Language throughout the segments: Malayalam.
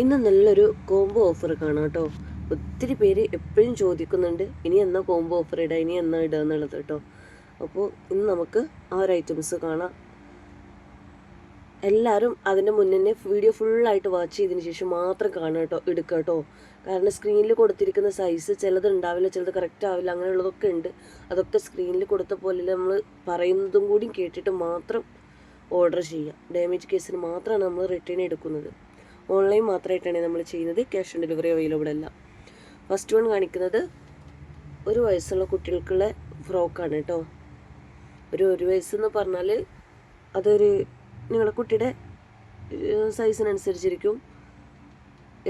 ഇന്ന് നല്ലൊരു കോംബോ ഓഫർ കാണാം കേട്ടോ. ഒത്തിരി പേര് എപ്പോഴും ചോദിക്കുന്നുണ്ട് ഇനി എന്നാ കോംബോ ഓഫർ ഇടുക ഇനി എന്നാ ഇടുക എന്നുള്ളത് കേട്ടോ. അപ്പോൾ ഇന്ന് നമുക്ക് ആ ഒരു ഐറ്റംസ് കാണാം. എല്ലാവരും അതിന്റെ മുന്നേ വീഡിയോ ഫുള്ളായിട്ട് വാച്ച് ചെയ്തതിന് ശേഷം മാത്രം കാണുക കേട്ടോ എടുക്കുക കേട്ടോ. കാരണം സ്ക്രീനിൽ കൊടുത്തിരിക്കുന്ന സൈസ് ചിലത് ഉണ്ടാവില്ല ചിലത് കറക്റ്റ് ആവില്ല അങ്ങനെയുള്ളതൊക്കെ ഉണ്ട്. അതൊക്കെ സ്ക്രീനിൽ കൊടുത്ത പോലെ നമ്മൾ പറയുന്നതും കൂടി കേട്ടിട്ട് മാത്രം ഓർഡർ ചെയ്യുക. ഡാമേജ് കേസിന് മാത്രമാണ് നമ്മൾ റിട്ടേൺ എടുക്കുന്നത്. ഓൺലൈൻ മാത്രമായിട്ടാണ് നമ്മൾ ചെയ്യുന്നത്. ക്യാഷ് ഓൺ ഡെലിവറി അവൈലബിൾ അല്ല. ഫസ്റ്റ് വൺ കാണിക്കുന്നത് ഒരു വയസ്സുള്ള കുട്ടികൾക്കുള്ള ഫ്രോക്കാണ് കേട്ടോ. ഒരു ഒരു വയസ്സെന്ന് പറഞ്ഞാൽ അതൊരു നിങ്ങളുടെ കുട്ടിയുടെ സൈസിനനുസരിച്ചിരിക്കും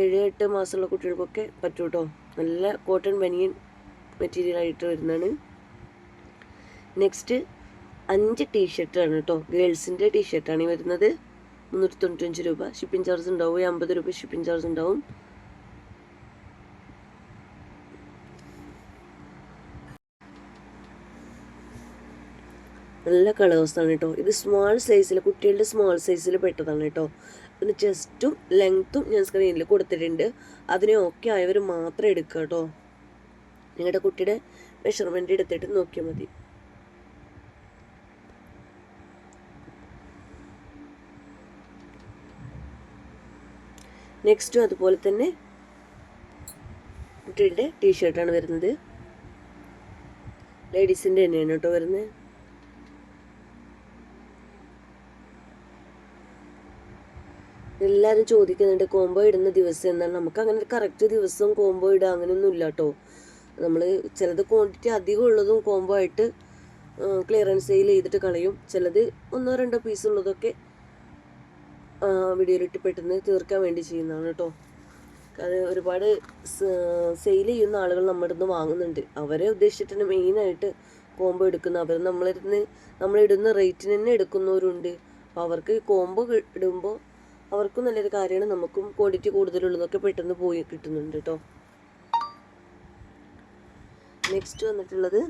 ഏഴ് എട്ട് മാസമുള്ള കുട്ടികൾക്കൊക്കെ പറ്റും കേട്ടോ. നല്ല കോട്ടൺ ബനിയൻ മെറ്റീരിയൽ ആയിട്ട് വരുന്നതാണ്. നെക്സ്റ്റ് അഞ്ച് ടീഷർട്ടാണ് കേട്ടോ. ഗേൾസിന്റെ ടീഷർട്ടാണ് ഈ വരുന്നത്. മുന്നൂറ്റി തൊണ്ണൂറ്റഞ്ച് രൂപ. ഷിപ്പിംഗ് ചാർജ് ഉണ്ടാവും. അമ്പത് രൂപ ഷിപ്പിംഗ് ചാർജ് ഉണ്ടാവും. നല്ല കളേഴ്സാണ് കേട്ടോ ഇത് സ്മോൾ സൈസിൽ കുട്ടികളുടെ സ്മോൾ സൈസിൽ പെട്ടതാണ് കേട്ടോ പിന്നെ ചെസ്റ്റും ലെങ്ത്തും ഞാൻ സ്ക്രീനിൽ കൊടുത്തിട്ടുണ്ട്. അതിനെ ഓക്കെ ആയവർ മാത്രം എടുക്കുക കേട്ടോ നിങ്ങളുടെ കുട്ടിയുടെ മെഷർമെന്റ് എടുത്തിട്ട് നോക്കിയാൽ മതി. നെക്സ്റ്റും അതുപോലെ തന്നെ കുട്ടികളുടെ ടീഷർട്ടാണ് വരുന്നത്. ലേഡീസിന്റെ തന്നെയാണ് കേട്ടോ വരുന്നത്. എല്ലാവരും ചോദിക്കുന്നുണ്ട് കോംബോ ഇടുന്ന ദിവസം എന്നാൽ നമുക്ക് അങ്ങനെ കറക്റ്റ് ദിവസം കോംബോ ഇടുക അങ്ങനെയൊന്നും ഇല്ല കേട്ടോ. നമ്മൾ ചിലത് ക്വാണ്ടിറ്റി അധികം ഉള്ളതും കോംബോ ആയിട്ട് ക്ലിയറൻസ് സെയിൽ ചെയ്തിട്ട് കളയും. ചിലത് ഒന്നോ രണ്ടോ പീസ് ഉള്ളതൊക്കെ വീഡിയോയിലിട്ട് പെട്ടെന്ന് തീർക്കാൻ വേണ്ടി ചെയ്യുന്നതാണ് കേട്ടോ. അത് ഒരുപാട് സെയിൽ ചെയ്യുന്ന ആളുകൾ നമ്മുടെ നിന്ന് വാങ്ങുന്നുണ്ട്. അവരെ ഉദ്ദേശിച്ചിട്ട് മെയിനായിട്ട് കോംബോ എടുക്കുന്ന അവർ നമ്മളിൽ നമ്മളിരുന്ന് നമ്മളിടുന്ന റേറ്റിന് തന്നെ എടുക്കുന്നവരുണ്ട്. അപ്പോൾ അവർക്ക് കോംബോ ഇടുമ്പോൾ അവർക്കും നല്ലൊരു കാര്യമാണ്. നമുക്കും ക്വാണ്ടിറ്റി കൂടുതലുള്ളതൊക്കെ പെട്ടെന്ന് പോയി കിട്ടുന്നുണ്ട് കേട്ടോ. നെക്സ്റ്റ് വന്നിട്ടുള്ളത്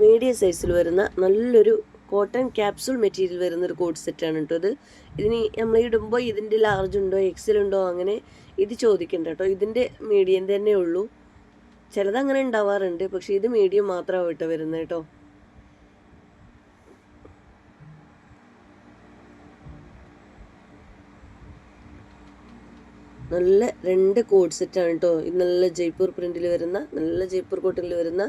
മീഡിയം സൈസിൽ വരുന്ന നല്ലൊരു കോട്ടൺ ക്യാപ്സൂൾ മെറ്റീരിയൽ വരുന്ന ഒരു കോട്ട് സെറ്റാണ് കേട്ടോ ഇത്. ഇതിന് നമ്മൾ ഇടുമ്പോൾ ഇതിന്റെ ലാർജ് ഉണ്ടോ എക്സൽ ഉണ്ടോ അങ്ങനെ ഇത് ചോദിക്കണ്ട കേട്ടോ ഇതിന്റെ മീഡിയം തന്നെ ഉള്ളൂ. ചിലതങ്ങനെ ഉണ്ടാവാറുണ്ട് പക്ഷേ ഇത് മീഡിയം മാത്രമാണ് കേട്ടോ വരുന്നത് കേട്ടോ നല്ല രണ്ട് കോഡ് സെറ്റാണ് കേട്ടോ ഇത് നല്ല ജയ്പൂർ പ്രിന്റിൽ വരുന്ന നല്ല ജയ്പൂർ കോട്ടിൽ വരുന്ന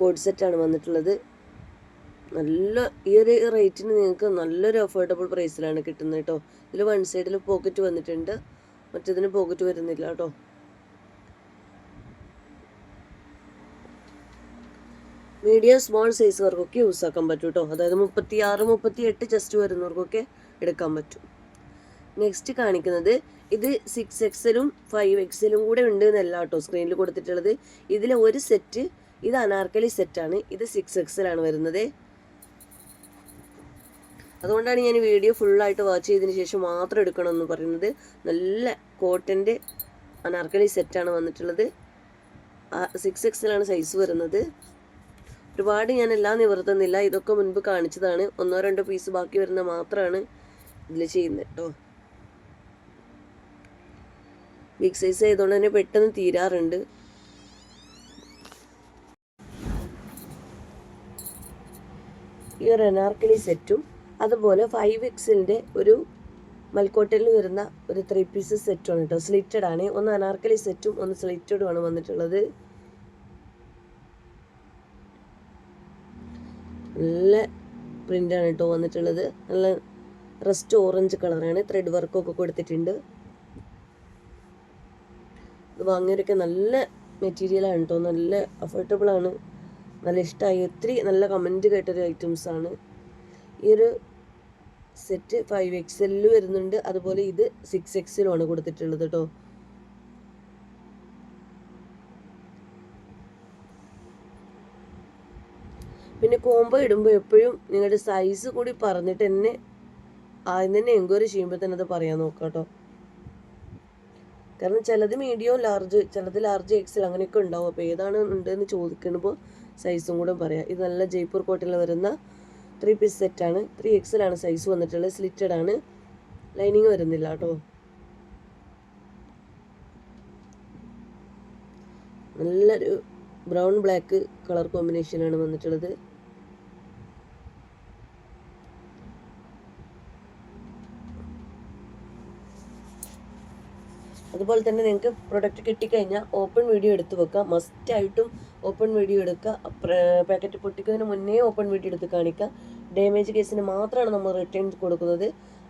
കോഡ് സെറ്റാണ് വന്നിട്ടുള്ളത്. നല്ല ഈ ഒരു റേറ്റിന് നിങ്ങൾക്ക് നല്ലൊരു അഫോർഡബിൾ പ്രൈസിലാണ് കിട്ടുന്നത് കേട്ടോ ഇതിൽ വൺ സൈഡിൽ പോക്കറ്റ് വന്നിട്ടുണ്ട്. മറ്റേതിന് പോക്കറ്റ് വരുന്നില്ല കേട്ടോ മീഡിയം സ്മോൾ സൈസുകാർക്കൊക്കെ യൂസ് ആക്കാൻ പറ്റും കേട്ടോ അതായത് മുപ്പത്തി ആറ് മുപ്പത്തി എട്ട് ചെസ്റ്റ് വരുന്നവർക്കൊക്കെ എടുക്കാൻ പറ്റും. നെക്സ്റ്റ് കാണിക്കുന്നത് ഇത് സിക്സ് എക്സലും ഫൈവ് എക്സലും കൂടെ ഉണ്ട് എന്നല്ല കേട്ടോ സ്ക്രീനിൽ കൊടുത്തിട്ടുള്ളത്. ഇതിലെ ഒരു സെറ്റ് ഇത് അനാർക്കലി സെറ്റാണ് ഇത് സിക്സ് എക്സലാണ് വരുന്നത്. അതുകൊണ്ടാണ് ഞാൻ വീഡിയോ ഫുള്ളായിട്ട് വാച്ച് ചെയ്തതിന് ശേഷം മാത്രം എടുക്കണമെന്ന് പറയുന്നത്. നല്ല കോട്ടന്റെ അനാർക്കലി സെറ്റാണ് വന്നിട്ടുള്ളത്. സിക്സ് എക്സിലാണ് സൈസ് വരുന്നത്. ഒരുപാട് ഞാൻ എല്ലാം നിവർത്തുന്നില്ല. ഇതൊക്കെ മുൻപ് കാണിച്ചതാണ്. ഒന്നോ രണ്ടോ പീസ് ബാക്കി വരുന്ന മാത്രമാണ് ഇതിൽ ചെയ്യുന്നത് കേട്ടോ ബിഗ് സൈസ് ആയതുകൊണ്ട് തന്നെ പെട്ടെന്ന് തീരാറുണ്ട്. ഈ ഒരു അനാർക്കലി സെറ്റും അതുപോലെ ഫൈവ് എക്സിന്റെ ഒരു മൽക്കോട്ടയിൽ വരുന്ന ഒരു ത്രീ പീസ് സെറ്റുമാണ് കേട്ടോ സ്ലിറ്റഡ് ആണ്. ഒന്ന് അനാർക്കലി സെറ്റും ഒന്ന് സ്ലിറ്റഡും ആണ് വന്നിട്ടുള്ളത്. നല്ല പ്രിന്റാണ് കേട്ടോ വന്നിട്ടുള്ളത്. നല്ല റസ്റ്റ് ഓറഞ്ച് കളറാണ് ത്രെഡ് വർക്കൊക്കെ കൊടുത്തിട്ടുണ്ട്. ഇത് വാങ്ങിയൊക്കെ നല്ല മെറ്റീരിയലാണ് കേട്ടോ നല്ല അഫോർഡബിൾ ആണ്. നല്ല ഇഷ്ടമായി ഒത്തിരി നല്ല കമന്റ് കേട്ടൊരു ഐറ്റംസാണ് ഈ ഒരു സെറ്റ് ഫൈവ് എക്സലിൽ വരുന്നുണ്ട്. അതുപോലെ ഇത് സിക്സ് എക്സിലുമാണ് കൊടുത്തിട്ടുള്ളത് കേട്ടോ പിന്നെ കോംബോ ഇടുമ്പോൾ എപ്പോഴും നിങ്ങളുടെ സൈസ് കൂടി പറഞ്ഞിട്ട് തന്നെ ആദ്യം തന്നെ എൻക്വയറി ചെയ്യുമ്പോൾ തന്നെ അത് പറയാൻ നോക്കാം കേട്ടോ കാരണം ചിലത് മീഡിയം ലാർജ് ചിലത് ലാർജ് എക്സൽ അങ്ങനെയൊക്കെ ഉണ്ടാവും. അപ്പോൾ ഏതാണ് ഉണ്ടെന്ന് ചോദിക്കുമ്പോൾ സൈസും കൂടെ പറയാം. ഇത് നല്ല ജയ്പൂർ കോട്ടയിൽ വരുന്ന ത്രീ പീസ് സെറ്റാണ് ത്രീ എക്സലാണ് സൈസ് വന്നിട്ടുള്ളത്. സ്ലിറ്റഡ് ആണ്. ലൈനിങ് വരുന്നില്ല കേട്ടോ. നല്ലൊരു ബ്രൗൺ ബ്ലാക്ക് കളർ കോമ്പിനേഷനാണ് വന്നിട്ടുള്ളത്. അതുപോലെ തന്നെ നിങ്ങൾക്ക് പ്രൊഡക്റ്റ് കിട്ടിക്കഴിഞ്ഞാൽ ഓപ്പൺ വീഡിയോ എടുത്ത് വെക്കാം. മസ്റ്റായിട്ടും ഓപ്പൺ വീഡിയോ എടുക്കുക. പാക്കറ്റ് പൊട്ടിക്കുന്നതിന് മുന്നേ ഓപ്പൺ വീഡിയോ എടുത്ത് കാണിക്കുക. ഡാമേജ് കേസിന് മാത്രമാണ് നമ്മൾ റിട്ടേൺ കൊടുക്കുന്നത്.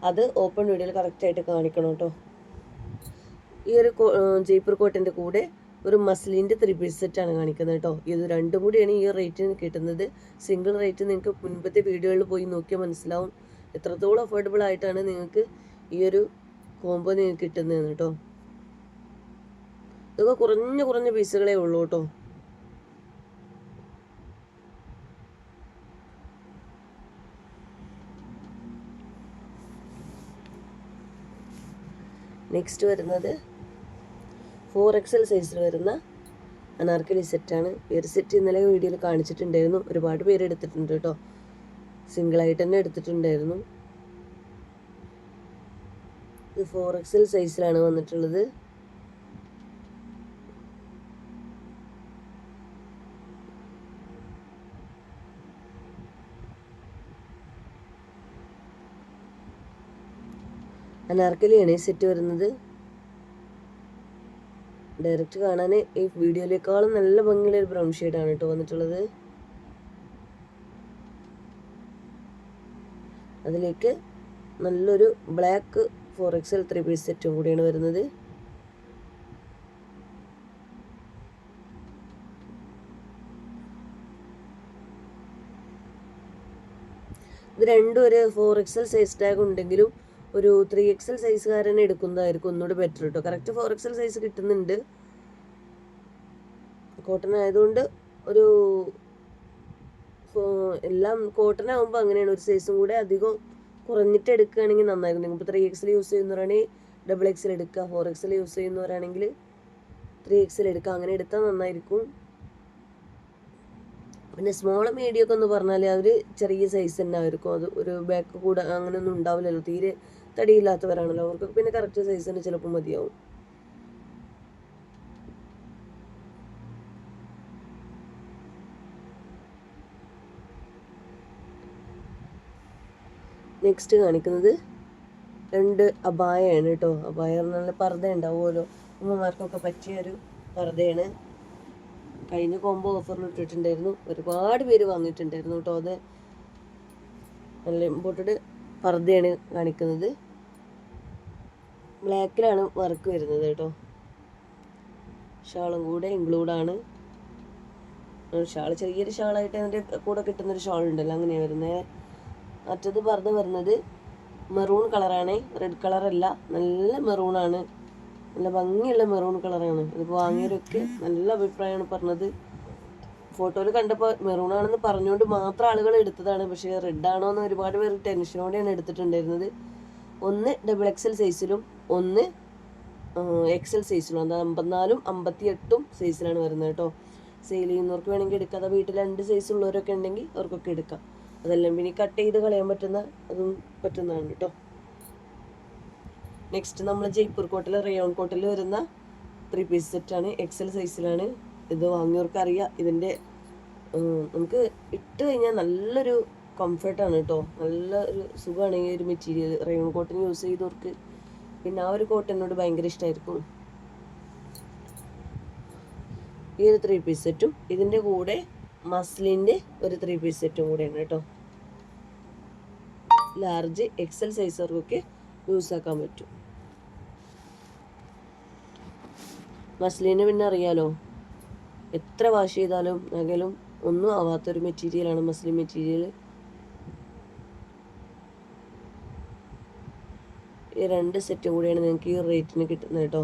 അത് ഓപ്പൺ വീഡിയോയിൽ കറക്റ്റായിട്ട് കാണിക്കണം കേട്ടോ ഈ ഒരു ജയ്പൂർ കോട്ടിന്റെ കൂടെ ഒരു മസ്ലിന്റെ ത്രീ പീസ് സെറ്റാണ് കാണിക്കുന്നത് കേട്ടോ ഇത് രണ്ടും കൂടിയാണ് ഈ റേറ്റിന് കിട്ടുന്നത്. സിംഗിൾ റേറ്റ് നിങ്ങൾക്ക് മുൻപത്തെ വീഡിയോകളിൽ പോയി നോക്കിയാൽ മനസ്സിലാവും. എത്രത്തോളം അഫോർഡബിൾ ആയിട്ടാണ് നിങ്ങൾക്ക് ഈ ഒരു കോംബോ നിങ്ങൾക്ക് കിട്ടുന്നത് കേട്ടോ ഇതൊക്കെ കുറഞ്ഞ കുറഞ്ഞ പീസുകളേ ഉള്ളൂ കേട്ടോ നെക്സ്റ്റ് വരുന്നത് ഫോർ എക്സൽ സൈസിൽ വരുന്ന അനാർക്കലി സെറ്റാണ് ഈ ഒരു സെറ്റ് ഇന്നലെ വീഡിയോയിൽ കാണിച്ചിട്ടുണ്ടായിരുന്നു. ഒരുപാട് പേര് എടുത്തിട്ടുണ്ട് കേട്ടോ സിംഗിളായിട്ട് തന്നെ എടുത്തിട്ടുണ്ടായിരുന്നു. ഇത് ഫോർ എക്സൽ സൈസിലാണ് വന്നിട്ടുള്ളത്. അനാർക്കലിയാണ് ഈ സെറ്റ് വരുന്നത്? ഡയറക്റ്റ് കാണാൻ ഈ വീഡിയോയിലേക്കാളും നല്ല ഭംഗിയുള്ള ഒരു ബ്രൗൺ ഷെയ്ഡാണ് കേട്ടോ വന്നിട്ടുള്ളത്. അതിലേക്ക് നല്ലൊരു black four XL three piece സെറ്റും കൂടിയാണ് വരുന്നത്. ഇത് രണ്ടും ഒരു ഫോർ എക്സൽ സൈസ് ടാഗ് ഉണ്ടെങ്കിലും ഒരു ത്രീ എക്സൽ സൈസുകാരനെ എടുക്കുന്നതായിരിക്കും ഒന്നുകൂടി ബെറ്റർ കേട്ടോ കറക്റ്റ് ഫോർ എക്സൽ സൈസ് കിട്ടുന്നുണ്ട്. കോട്ടൺ ആയതുകൊണ്ട് ഒരു എല്ലാം കോട്ടൺ ആകുമ്പോൾ അങ്ങനെയാണ് ഒരു സൈസും കൂടെ അധികം കുറഞ്ഞിട്ട് എടുക്കുകയാണെങ്കിൽ നന്നായിരിക്കും. നിങ്ങൾ ഇപ്പോൾ ത്രീ എക്സൽ യൂസ് ചെയ്യുന്നവരാണെങ്കിൽ ഡബിൾ എക്സൽ എടുക്കുക. ഫോർ എക്സൽ യൂസ് ചെയ്യുന്നവരാണെങ്കിൽ ത്രീ എക്സൽ എടുക്കുക. അങ്ങനെ എടുത്താൽ നന്നായിരിക്കും. പിന്നെ സ്മോൾ മീഡിയം ഒക്കെ എന്ന് പറഞ്ഞാൽ അവർ ചെറിയ സൈസ് തന്നെ ആയിരിക്കും. അത് ഒരു ബാക്ക് കൂടെ അങ്ങനെയൊന്നും ഉണ്ടാവില്ലല്ലോ. തീരെ തടിയില്ലാത്തവരാണല്ലോ. അവർക്ക് പിന്നെ കറക്റ്റ് സൈസ് തന്നെ ചിലപ്പോൾ മതിയാവും. നെക്സ്റ്റ് കാണിക്കുന്നത് രണ്ട് അബായയാണ് കേട്ടോ അബായ നല്ല പർദ്ദ ഉണ്ടാവുമല്ലോ ഉമ്മമാർക്കൊക്കെ പറ്റിയ ഒരു പർദ്ദയാണ്. കഴിഞ്ഞ കോംബോ ഓഫറിൽ ഇട്ടിട്ടുണ്ടായിരുന്നു. ഒരുപാട് പേര് വാങ്ങിയിട്ടുണ്ടായിരുന്നു കേട്ടോ അത്. നല്ല ഇമ്പോർട്ടഡ് പർദ്ദയാണ് കാണിക്കുന്നത്. ബ്ലാക്കിലാണ് വർക്ക് വരുന്നത് കേട്ടോ. ഷാളും കൂടെ ഇൻക്ലൂഡാണ് ഷാൾ ചെറിയൊരു ഷാളായിട്ട് അതിന്റെ കൂടെ കിട്ടുന്നൊരു ഷാൾ ഉണ്ടല്ലോ അങ്ങനെയാണ് വരുന്നത് മറ്റത് പറഞ്ഞ് വരുന്നത് മെറൂൺ കളറാണ് റെഡ് കളറല്ല നല്ല മെറൂണാണ് നല്ല ഭംഗിയുള്ള മെറൂൺ കളറാണ് ഇതിപ്പോൾ വാങ്ങിയവരൊക്കെ നല്ല അഭിപ്രായമാണ് പറഞ്ഞത്. ഫോട്ടോയിൽ കണ്ടപ്പോൾ മെറൂൺ ആണെന്ന് പറഞ്ഞുകൊണ്ട് മാത്രം ആളുകൾ എടുത്തതാണ്. പക്ഷേ റെഡ് ആണോ എന്ന് ഒരുപാട് പേർ ടെൻഷനോടെയാണ് എടുത്തിട്ടുണ്ടായിരുന്നത്. ഒന്ന് ഡബിൾ എക്സൽ സൈസിലും ഒന്ന് എക്സൽ സൈസിലും അതായത് അമ്പത്തിനാലും അമ്പത്തി എട്ടും സൈസിലാണ് വരുന്നത് കേട്ടോ സെയിൽ ചെയ്യുന്നവർക്ക് വേണമെങ്കിൽ എടുക്കാം. അതാ വീട്ടിൽ രണ്ട് സൈസ് ഉള്ളവരൊക്കെ ഉണ്ടെങ്കിൽ അവർക്കൊക്കെ എടുക്കാം. അതെല്ലാം പിന്നെ കട്ട് ചെയ്ത് കളയാൻ പറ്റുന്ന അതും പറ്റുന്നതാണ് കേട്ടോ നെക്സ്റ്റ് നമ്മൾ ജയ്പൂർ കോട്ടിൽ റയോൺ കോട്ടിൽ വരുന്ന ത്രീ പീസ് സെറ്റാണ് എക്സൽ സൈസിലാണ് ഇത് വാങ്ങിയവർക്ക് അറിയാം ഇതിന്റെ നമുക്ക് ഇട്ട് കഴിഞ്ഞാൽ നല്ലൊരു കംഫർട്ടാണ് കേട്ടോ നല്ല ഒരു സുഖമാണ് ഈ ഒരു മെറ്റീരിയൽ റയോൺ കോട്ടൺ യൂസ് ചെയ്തവർക്ക് പിന്നെ ആ ഒരു കോട്ട് എന്നോട് ഭയങ്കര ഇഷ്ടമായിരിക്കും ഈ ഒരു ത്രീ പീസ് സെറ്റും ഇതിന്റെ കൂടെ മസ്ലിന്റെ ഒരു ത്രീ പീസ് സെറ്റും കൂടെയാണ് കേട്ടോ. ലാർജ് എക്സൽ സൈസർക്കൊക്കെ യൂസ് ആക്കാൻ പറ്റും. മസ്ലിനെ പിന്നെ അറിയാലോ എത്ര വാഷ് ചെയ്താലും നകലും ഒന്നും ആവാത്തൊരു മെറ്റീരിയലാണ് മസ്ലിൻ മെറ്റീരിയൽ ഈ രണ്ട് സെറ്റും കൂടിയാണ് നിങ്ങൾക്ക് ഈ റേറ്റിന് കിട്ടുന്നത് കേട്ടോ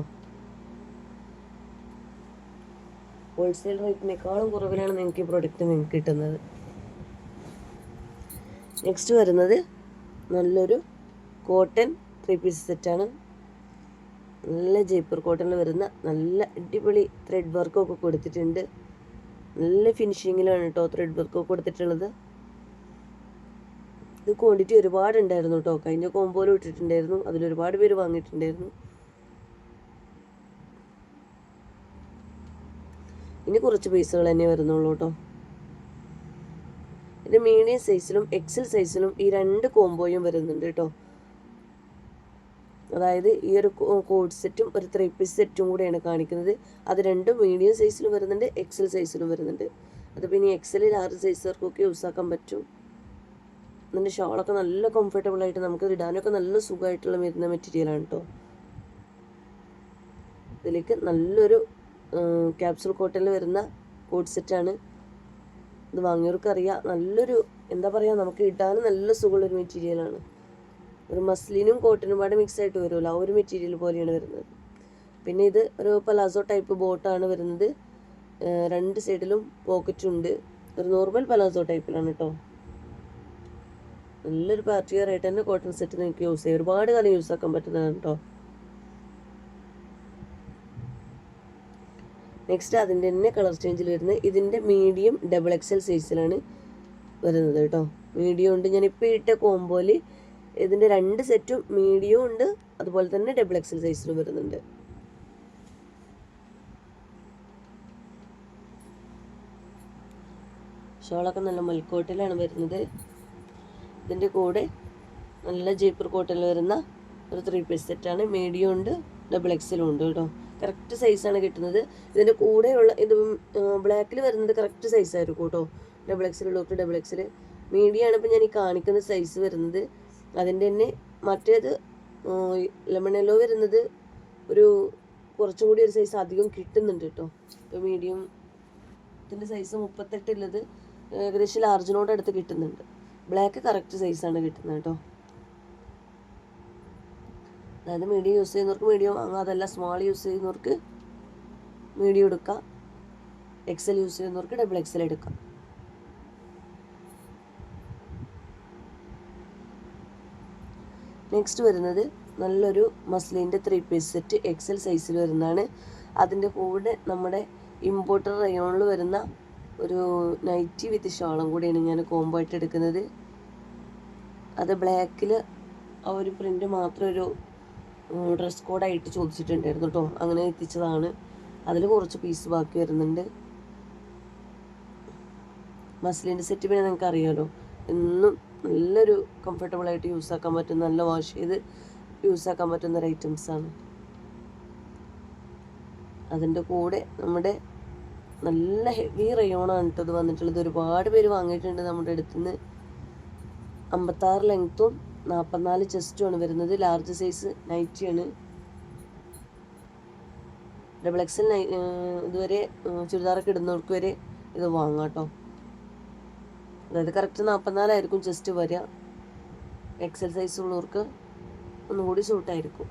ഹോൾസെയിൽ റേറ്റിനേക്കാളും കുറവിലാണ് നിങ്ങൾക്ക് ഈ പ്രൊഡക്റ്റ് നിങ്ങൾക്ക് കിട്ടുന്നത്. നെക്സ്റ്റ് വരുന്നത് നല്ലൊരു കോട്ടൺ ത്രീ പീസ് സെറ്റാണ് നല്ല ജയ്പൂർ കോട്ടണിൽ വരുന്ന നല്ല അടിപൊളി ത്രെഡ് വർക്കൊക്കെ കൊടുത്തിട്ടുണ്ട്. നല്ല ഫിനിഷിങ്ങിലാണ് കേട്ടോ ത്രെഡ് വർക്കൊക്കെ കൊടുത്തിട്ടുള്ളത്. ഇത് ക്വാണ്ടിറ്റി ഒരുപാട് ഉണ്ടായിരുന്നു കേട്ടോ കഴിഞ്ഞ കോമ്പോലും ഇട്ടിട്ടുണ്ടായിരുന്നു. അതിൽ ഒരുപാട് പേര് വാങ്ങിയിട്ടുണ്ടായിരുന്നു. ഇനി കുറച്ച് പീസുകൾ തന്നെ വരുന്നുള്ളൂ കേട്ടോ ഇത് മീഡിയം സൈസിലും എക്സൽ സൈസിലും ഈ രണ്ട് കോംബോയും വരുന്നുണ്ട് കേട്ടോ അതായത് ഈ ഒരു കോഡ് സെറ്റും ഒരു ത്രീ പീസ് സെറ്റും കൂടെയാണ് കാണിക്കുന്നത്. അത് രണ്ടും മീഡിയം സൈസിലും വരുന്നുണ്ട് എക്സൽ സൈസിലും വരുന്നുണ്ട്. അത് പിന്നെ എക്സലിൽ ആറ് സൈസുകാർക്കൊക്കെ യൂസ് ആക്കാൻ പറ്റും. അതിന്റെ ഷോളൊക്കെ നല്ല കംഫർട്ടബിൾ ആയിട്ട് നമുക്ക് ഇടാനൊക്കെ നല്ല സുഖമായിട്ടുള്ള വരുന്ന മെറ്റീരിയലാണ് കേട്ടോ ഇതിലേക്ക് നല്ലൊരു ക്യാപ്സൂൾ കോട്ടണിൽ വരുന്ന കോട്ട് സെറ്റാണ് ഇത് വാങ്ങിയവർക്ക് അറിയാം നല്ലൊരു എന്താ പറയുക നമുക്ക് ഇടാൻ നല്ല സുഖമുള്ളൊരു മെറ്റീരിയലാണ് ഒരു മസ്ലിനും കോട്ടനും പാടെ മിക്സ് ആയിട്ട് വരുമല്ലോ. ആ ഒരു മെറ്റീരിയൽ പോലെയാണ് വരുന്നത്. പിന്നെ ഇത് ഒരു പലാസോ ടൈപ്പ് ബോട്ടാണ് വരുന്നത്. രണ്ട് സൈഡിലും പോക്കറ്റുണ്ട് ഒരു നോർമൽ പലാസോ ടൈപ്പിലാണ് കേട്ടോ നല്ലൊരു പാർട്ടി വെയർ ആയിട്ട് തന്നെ കോട്ടൺ സെറ്റ് നിങ്ങൾക്ക് യൂസ് ചെയ്യാം. ഒരുപാട് കാലം യൂസ് ആക്കാൻ പറ്റുന്നതാണ് കേട്ടോ നെക്സ്റ്റ് അതിന്റെ തന്നെ കളർ ചേഞ്ചിൽ വരുന്നത് ഇതിന്റെ മീഡിയം ഡബിൾ എക്സൽ സൈസിലാണ് വരുന്നത് കേട്ടോ മീഡിയം ഉണ്ട്. ഞാൻ ഞാനിപ്പോൾ ഇട്ട കോമ്പോയിൽ ഇതിന്റെ രണ്ട് സെറ്റും മീഡിയം ഉണ്ട്. അതുപോലെ തന്നെ ഡബിൾ എക്സൽ സൈസിലും വരുന്നുണ്ട്. ഷോളൊക്കെ നല്ല മുൽക്കോട്ടിലാണ് വരുന്നത്. ഇതിന്റെ കൂടെ നല്ല ജയ്പൂർ കോട്ടിൽ വരുന്ന ഒരു ത്രീ പീസ് സെറ്റാണ് മീഡിയം ഉണ്ട് ഡബിൾ എക്സലും ഉണ്ട് കേട്ടോ. കറക്റ്റ് സൈസാണ് കിട്ടുന്നത്. ഇതിന്റെ കൂടെയുള്ള ഇത് ബ്ലാക്കിൽ വരുന്നത് കറക്റ്റ് സൈസായിരിക്കും കേട്ടോ. ഡബിൾ എക്സൽ ഉള്ളവർക്ക് ഡബിൾ എക്സൽ മീഡിയം ആണ് ഇപ്പോൾ ഞാൻ ഈ കാണിക്കുന്ന സൈസ് വരുന്നത്. അതിന്റെ തന്നെ മറ്റേത് ലെമൺ യെല്ലോ വരുന്നത് ഒരു കുറച്ചും കൂടി ഒരു സൈസ് അധികം കിട്ടുന്നുണ്ട് കേട്ടോ. ഇപ്പോൾ മീഡിയം ഇതിന്റെ സൈസ് മുപ്പത്തെട്ടുള്ളത് ഏകദേശം ലാർജിനോട് അടുത്ത് കിട്ടുന്നുണ്ട്. ബ്ലാക്ക് കറക്റ്റ് സൈസാണ് കിട്ടുന്നത് കേട്ടോ. അതായത് മീഡിയം യൂസ് ചെയ്യുന്നവർക്ക് മീഡിയം അതല്ല സ്മോൾ യൂസ് ചെയ്യുന്നവർക്ക് മീഡിയം എടുക്കാം. എക്സൽ യൂസ് ചെയ്യുന്നവർക്ക് ഡബിൾ എക്സൽ എടുക്കാം. നെക്സ്റ്റ് വരുന്നത് നല്ലൊരു മസ്ലിന്റെ ത്രീ പീസ് സെറ്റ് എക്സൽ സൈസിൽ വരുന്നതാണ്. അതിന്റെ കൂടെ നമ്മുടെ ഇമ്പോർട്ടർ റയോണിൽ വരുന്ന ഒരു നൈറ്റി വിത്ത് ഷോളും കൂടിയാണ് ഞാൻ കോംബോ ആയിട്ട് എടുക്കുന്നത്. അത് ബ്ലാക്കിൽ ആ ഒരു പ്രിന്റ് മാത്രം ഒരു ഡ്രസ് കോഡായിട്ട് ചോദിച്ചിട്ടുണ്ടായിരുന്നു കേട്ടോ അങ്ങനെ എത്തിച്ചതാണ്. അതിൽ കുറച്ച് പീസ് ബാക്കി വരുന്നുണ്ട്. മസ്ലിന്റെ സെറ്റ് പിന്നെ നിങ്ങൾക്ക് അറിയാമല്ലോ എന്നും നല്ലൊരു കംഫർട്ടബിൾ ആയിട്ട് യൂസ് ആക്കാൻ പറ്റുന്ന നല്ല വാഷ് ചെയ്ത് യൂസ് ആക്കാൻ പറ്റുന്ന ഒരു ഐറ്റംസാണ് അതിന്റെ കൂടെ നമ്മുടെ നല്ല ഹെവി റയോണാണ് കേട്ടോ ഇത് വന്നിട്ടുള്ളത്. ഒരുപാട് പേര് വാങ്ങിയിട്ടുണ്ട് നമ്മുടെ അടുത്ത് നിന്ന് അമ്പത്താറ് ലെങ്ത്തും നാൽപ്പത്തിനാല് ചെസ്റ്റുമാണ് വരുന്നത്. ലാർജ് സൈസ് നൈറ്റിയാണ് ഡബിൾ എക്സൽ ഇതുവരെ ചുരിദാറൊക്കെ ഇടുന്നവർക്ക് വരെ ഇത് വാങ്ങാം കേട്ടോ. അതായത് കറക്റ്റ് നാൽപ്പത്തിനാലായിരിക്കും ചെസ്റ്റ് വരിക. എക്സൽ സൈസ് ഉള്ളവർക്ക് ഒന്നുകൂടി സൂട്ടായിരിക്കും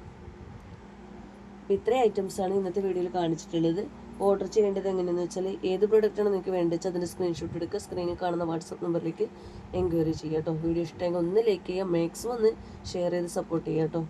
ഇത്രയും ഐറ്റംസാണ് ഇന്നത്തെ വീഡിയോയിൽ കാണിച്ചിട്ടുള്ളത്. ഓർഡർ ചെയ്യേണ്ടത് എങ്ങനെയാണെന്ന് വെച്ചാൽ ഏത് പ്രൊഡക്റ്റാണ് നിങ്ങൾക്ക് വേണ്ടത് വെച്ചാൽ അതിന്റെ സ്ക്രീൻഷോട്ട് എടുക്കുക. സ്ക്രീനിൽ കാണുന്ന വാട്സപ്പ് നമ്പറിലേക്ക് എൻക്വയറി ചെയ്യുക കേട്ടോ വീഡിയോ ഇഷ്ടമെങ്കിൽ ഒന്ന് ലൈക്ക് ചെയ്യുക. മാക്സിമം ഒന്ന് ഷെയർ ചെയ്ത് സപ്പോർട്ട് ചെയ്യുക കേട്ടോ